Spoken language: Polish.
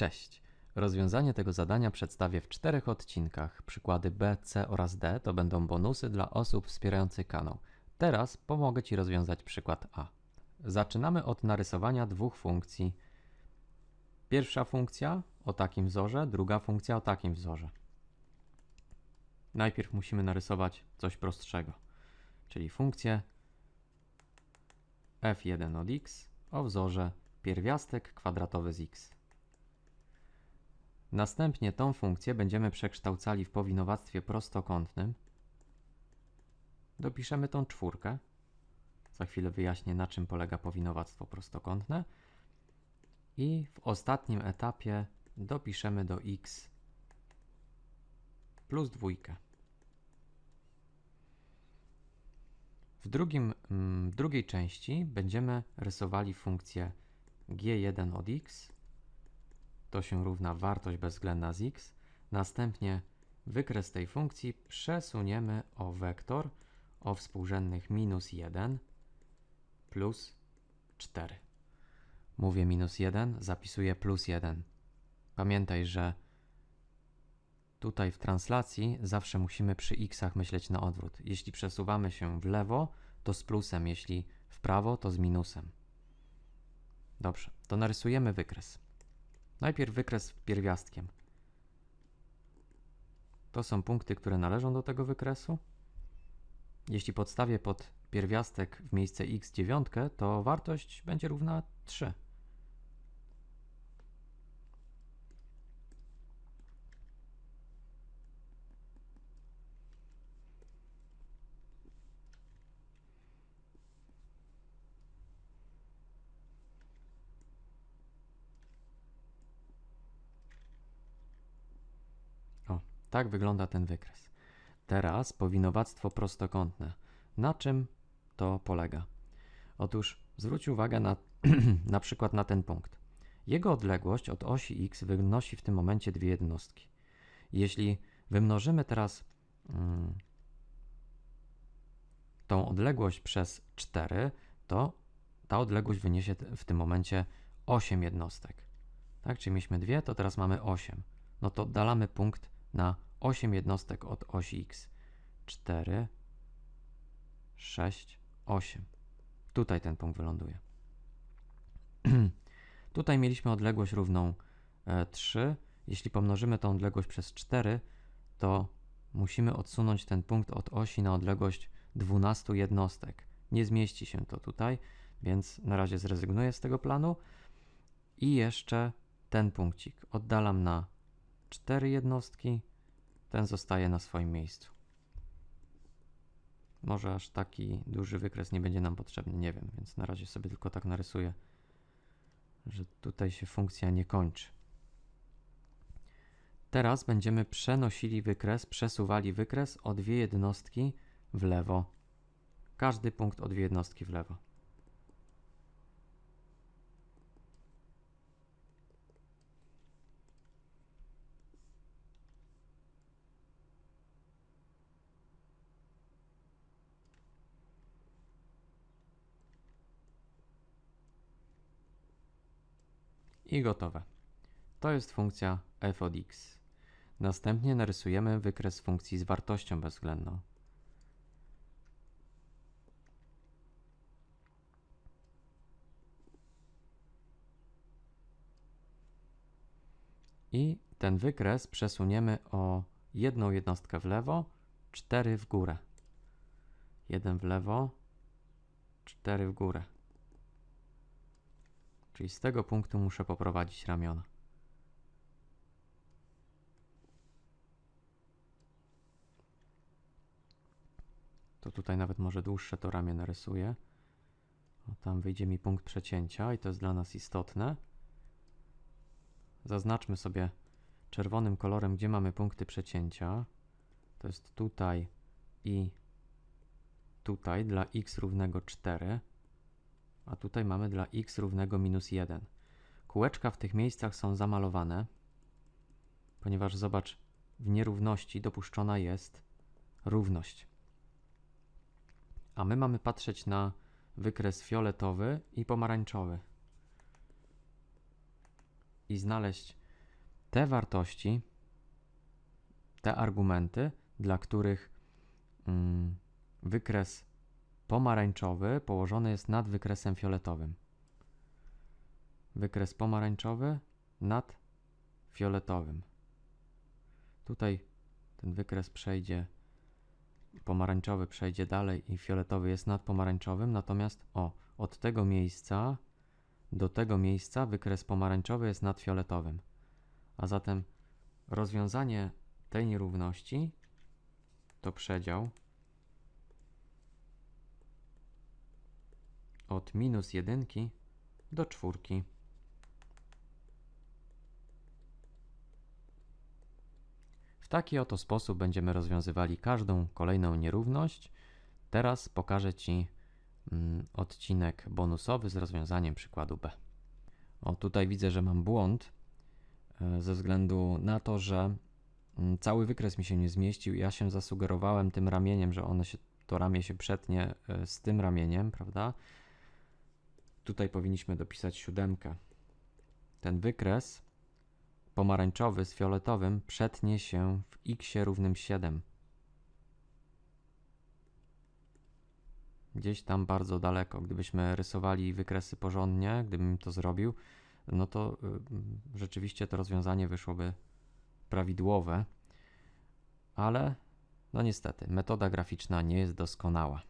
Cześć! Rozwiązanie tego zadania przedstawię w czterech odcinkach. Przykłady B, C oraz D to będą bonusy dla osób wspierających kanał. Teraz pomogę Ci rozwiązać przykład A. Zaczynamy od narysowania dwóch funkcji. Pierwsza funkcja o takim wzorze, druga funkcja o takim wzorze. Najpierw musimy narysować coś prostszego, czyli funkcję f1 od x o wzorze pierwiastek kwadratowy z x. Następnie tą funkcję będziemy przekształcali w powinowactwie prostokątnym. Dopiszemy tą czwórkę. Za chwilę wyjaśnię, na czym polega powinowactwo prostokątne. I w ostatnim etapie dopiszemy do x plus dwójkę. W drugim, mm, drugiej części będziemy rysowali funkcję g1 od x to się równa wartość bezwzględna z x. Następnie wykres tej funkcji przesuniemy o wektor o współrzędnych minus 1 plus 4. Mówię minus 1, zapisuję plus 1. Pamiętaj, że tutaj w translacji zawsze musimy przy x'ach myśleć na odwrót. Jeśli przesuwamy się w lewo, to z plusem, jeśli w prawo, to z minusem. Dobrze, to narysujemy wykres. Najpierw wykres pierwiastkiem. To są punkty, które należą do tego wykresu. Jeśli podstawię pod pierwiastek w miejsce x9, to wartość będzie równa 3. O, tak wygląda ten wykres. Teraz powinowactwo prostokątne. Na czym to polega? Otóż zwróć uwagę na, na przykład na ten punkt. Jego odległość od osi x wynosi w tym momencie dwie jednostki. Jeśli wymnożymy teraz mm, tą odległość przez 4, to ta odległość wyniesie w tym momencie 8 jednostek. Tak, czyli mieliśmy 2, to teraz mamy 8. No to oddalamy punkt na 8 jednostek od osi x. 4, 6, 8. Tutaj ten punkt wyląduje. Tutaj mieliśmy odległość równą e, 3. Jeśli pomnożymy tą odległość przez 4, to musimy odsunąć ten punkt od osi na odległość 12 jednostek. Nie zmieści się to tutaj, więc na razie zrezygnuję z tego planu. I jeszcze ten punkcik oddalam na 4 jednostki, ten zostaje na swoim miejscu. Może aż taki duży wykres nie będzie nam potrzebny, nie wiem, więc na razie sobie tylko tak narysuję, że tutaj się funkcja nie kończy. Teraz będziemy przenosili wykres, przesuwali wykres o dwie jednostki w lewo. Każdy punkt o dwie jednostki w lewo. I gotowe. To jest funkcja f od x. Następnie narysujemy wykres funkcji z wartością bezwzględną. I ten wykres przesuniemy o jedną jednostkę w lewo, 4 w górę. Jeden w lewo, 4 w górę. Czyli z tego punktu muszę poprowadzić ramiona. To tutaj nawet może dłuższe to ramię narysuję. O, tam wyjdzie mi punkt przecięcia i to jest dla nas istotne. Zaznaczmy sobie czerwonym kolorem, gdzie mamy punkty przecięcia. To jest tutaj i tutaj dla x równego 4 a tutaj mamy dla x równego minus 1. Kółeczka w tych miejscach są zamalowane, ponieważ zobacz, w nierówności dopuszczona jest równość. A my mamy patrzeć na wykres fioletowy i pomarańczowy i znaleźć te wartości, te argumenty, dla których mm, wykres pomarańczowy położony jest nad wykresem fioletowym. Wykres pomarańczowy nad fioletowym. Tutaj ten wykres przejdzie, pomarańczowy przejdzie dalej i fioletowy jest nad pomarańczowym, natomiast o, od tego miejsca do tego miejsca wykres pomarańczowy jest nad fioletowym. A zatem rozwiązanie tej nierówności to przedział od minus jedynki do czwórki. W taki oto sposób będziemy rozwiązywali każdą kolejną nierówność. Teraz pokażę Ci mm, odcinek bonusowy z rozwiązaniem przykładu B. O, tutaj widzę, że mam błąd e, ze względu na to, że mm, cały wykres mi się nie zmieścił. Ja się zasugerowałem tym ramieniem, że się, to ramię się przetnie e, z tym ramieniem, prawda? Tutaj powinniśmy dopisać siódemkę. Ten wykres pomarańczowy z fioletowym przetnie się w x równym 7. Gdzieś tam bardzo daleko. Gdybyśmy rysowali wykresy porządnie, gdybym to zrobił, no to y, rzeczywiście to rozwiązanie wyszłoby prawidłowe, ale no niestety, metoda graficzna nie jest doskonała.